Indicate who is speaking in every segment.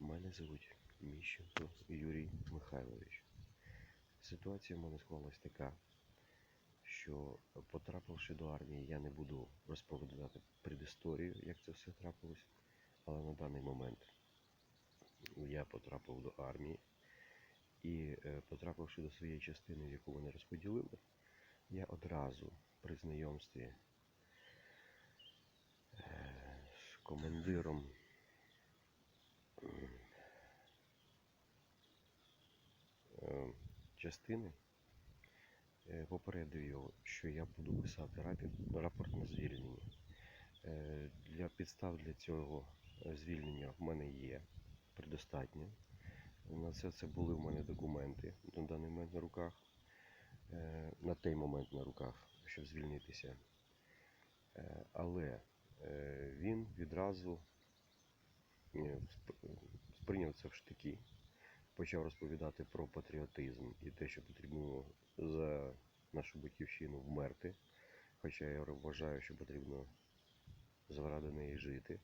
Speaker 1: Мене звуть Міщенко Юрій Михайлович. Ситуація в мене склалась така, що потрапивши до армії, я не буду розповідати предісторію, як це все трапилось, але на даний момент я потрапив до армії і, е, потрапивши до своєї частини, в яку мене розподілили, я одразу при знайомстві е, з командиром частини е, попередив його, що я буду писати рапорт на звільнення. Е, Для підстав для цього е, звільнення в мене є предостатньо. На це це були в мене документи на даний момент на руках, е, на той момент на руках, щоб звільнитися. Е, Але е, він відразу е, сприйняв це в штики, почав розповідати про патріотизм і те, що потрібно за нашу батьківщину вмерти. Хоча я вважаю, що потрібно заради неї жити.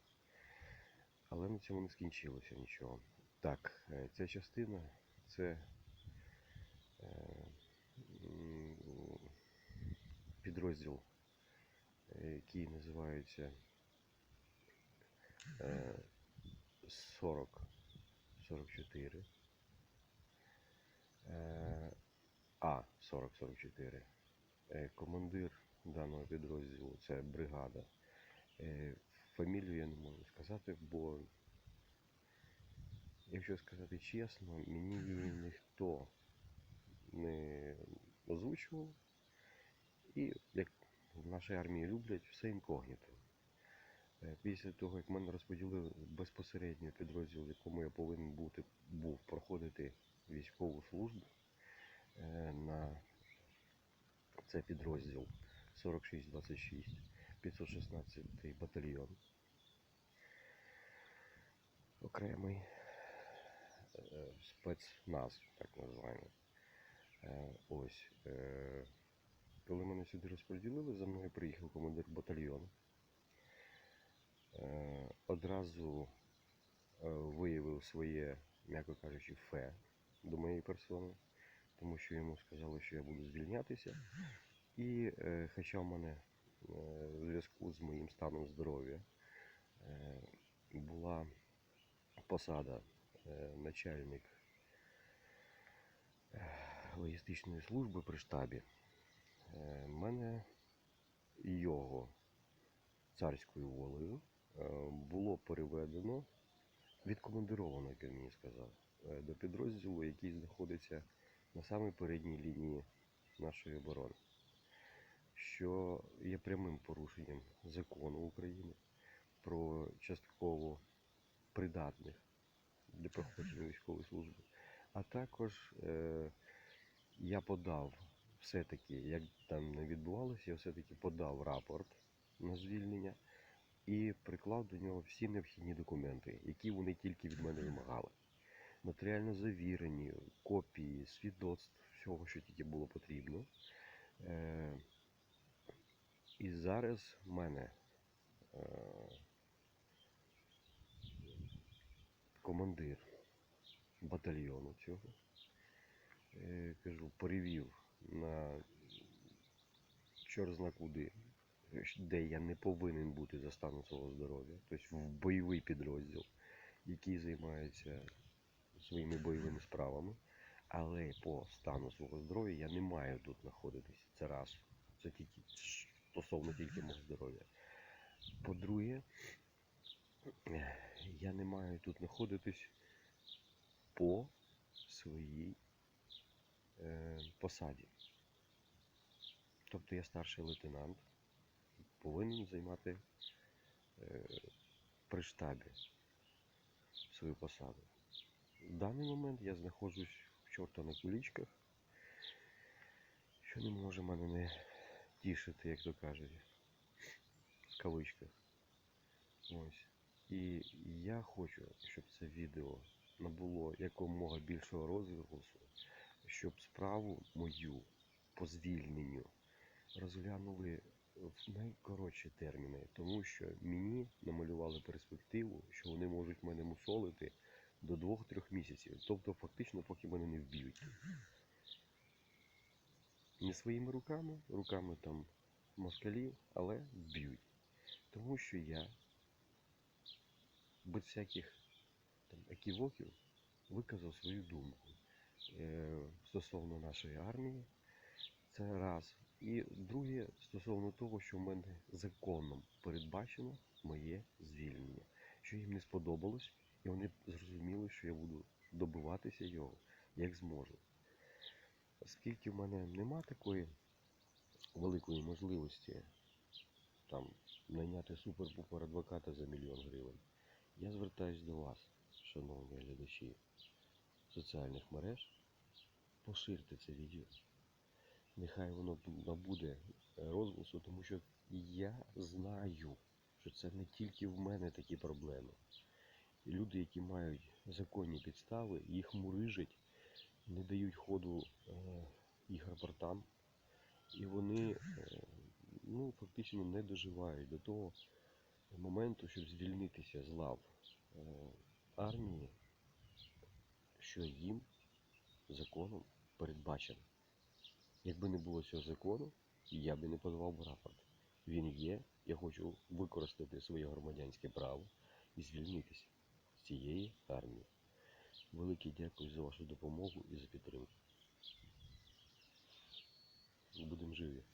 Speaker 1: Але на цьому не скінчилося нічого. Так, е, ця частина це е, підрозділ, е, який називається е, 40 44 е, А 4044. Е, Командир даного підрозділу це бригада. Е, Фамілію я не можу сказати, бо, якщо сказати чесно, мені її ніхто не озвучував. І як в нашій армії люблять, все інкогніто. Е, Після того, як мене розподілили безпосередньо підрозділ, в якому я повинен бути, був проходити військову службу е, на це підрозділ 4626, 516 батальйон. Окремий е, спецназ, так називаємо. Ось. Коли мене сюди розподілили, за мною приїхав командир батальйону. Е, Одразу е, виявив своє, м'яко кажучи, фе до моєї персони, тому що йому сказали, що я буду звільнятися. І е, хоча в мене в зв'язку з моїм станом здоров'я була посада начальник логістичної служби при штабі, мене його царською волею було переведено, відкомандировано, як він мені сказав, е, до підрозділу, який знаходиться на самій передній лінії нашої оборони, що є прямим порушенням закону України про частково придатних для проходження військової служби. А також е, я подав все-таки, як там не відбувалося, я все-таки подав рапорт на звільнення і приклав до нього всі необхідні документи, які вони тільки від мене вимагали. Нотаріально завірені, копії, свідоцтв, всього, що тільки було потрібно. Е, і зараз в мене е, командир батальйону цього, е, кажу, перевів на чорзна куди, де я не повинен бути за станом свого здоров'я, тобто в бойовий підрозділ, який займається своїми бойовими справами. Але по стану свого здоров'я я не маю тут знаходитись. Це раз. Це тільки стосовно тільки мого здоров'я. По-друге, я не маю тут знаходитись по своїй е, посаді. Тобто я старший лейтенант, повинен займати е, при штабі свою посаду. В даний момент я знаходжусь в чорта на кулічках, що не може мене не тішити, як то кажуть, в кавичках. Ось. І я хочу, щоб це відео набуло якомога більшого розголосу, щоб справу мою по звільненню розглянули в найкоротші терміни, тому що мені намалювали перспективу, що вони можуть мене мусолити до 2-3 місяців. Тобто, фактично, поки мене не вб'ють. Не своїми руками, руками там москалів, але вб'ють. Тому що я без всяких там еківоків виказав свою думку е, стосовно нашої армії. Це раз. І друге, стосовно того, що в мене законом передбачено моє звільнення. Що їм не сподобалось, і вони зрозуміли, що я буду добиватися його як зможу. Оскільки в мене нема такої великої можливості там найняти супер-пупер адвоката за мільйон гривень, я звертаюсь до вас, шановні глядачі соціальних мереж, поширте це відео. Нехай воно набуде розголосу, тому що я знаю, що це не тільки в мене такі проблеми. Люди, які мають законні підстави, їх мурижать, не дають ходу е, їх рапортам, і вони е, ну, фактично не доживають до того моменту, щоб звільнитися з лав е, армії, що їм законом передбачено. Якби не було цього закону, я би не подавав рапорт. Він є, я хочу використати своє громадянське право і звільнитися з цієї армії. Велике дякую за вашу допомогу і за підтримку. Будемо живі.